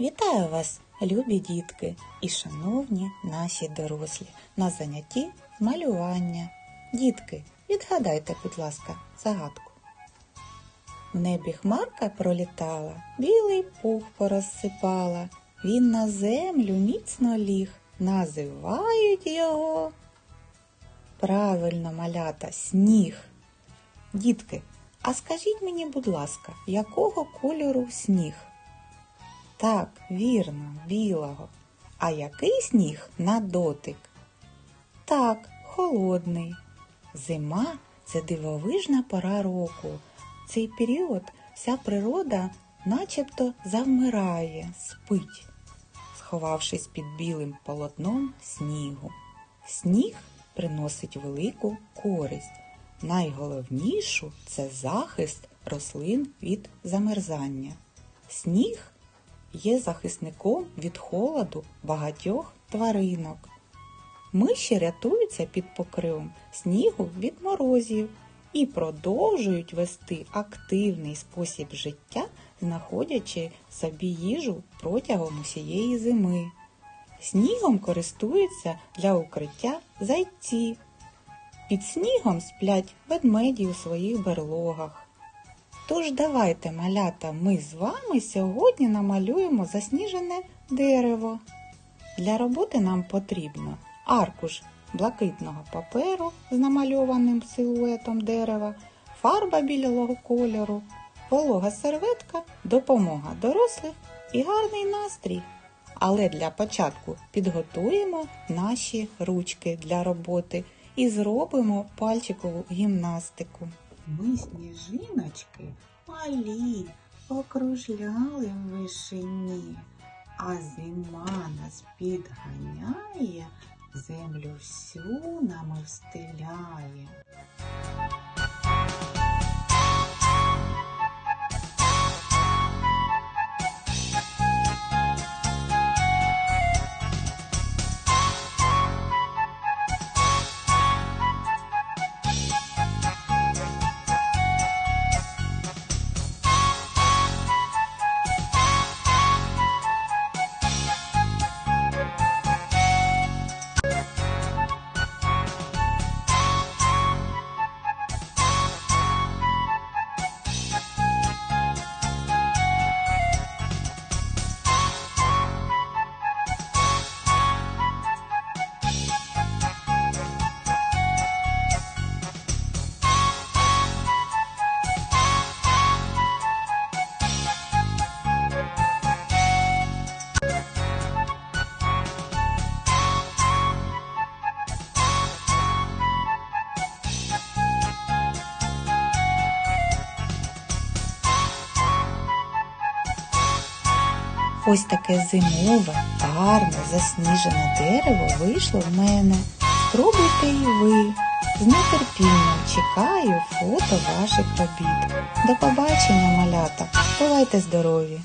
Вітаю вас, любі дітки і шановні наші дорослі, на занятті малювання. Дітки, відгадайте, будь ласка, загадку. В небі хмарка пролітала, білий пух порозсипала. Він на землю міцно ліг, називають його. Правильно, малята, сніг. Дітки, а скажіть мені, будь ласка, якого кольору сніг? Так, вірно, білого. А який сніг на дотик? Так, холодний. Зима це дивовижна пора року. В цей період вся природа начебто завмирає, спить, сховавшись під білим полотном снігу. Сніг приносить велику користь. Найголовнішу це захист рослин від замерзання. Сніг є захисником від холоду багатьох тваринок. Миші рятуються під покривом снігу від морозів і продовжують вести активний спосіб життя, знаходячи собі їжу протягом усієї зими. Снігом користуються для укриття зайці. Під снігом сплять ведмеді у своїх берлогах. Тож давайте, малята, ми з вами сьогодні намалюємо засніжене дерево. Для роботи нам потрібно аркуш блакитного паперу з намальованим силуетом дерева, фарба білого кольору, волога серветка, допомога дорослих і гарний настрій. Але для початку підготуємо наші ручки для роботи і зробимо пальчикову гімнастику. Ми сніжиночки малі покружляли в вишині, а зима нас підганяє, землю всю нами встиляє. Ось таке зимове, гарне, засніжене дерево вийшло в мене. Спробуйте і ви. З нетерпінням чекаю фото ваших робіт. До побачення, малята! Бувайте здорові!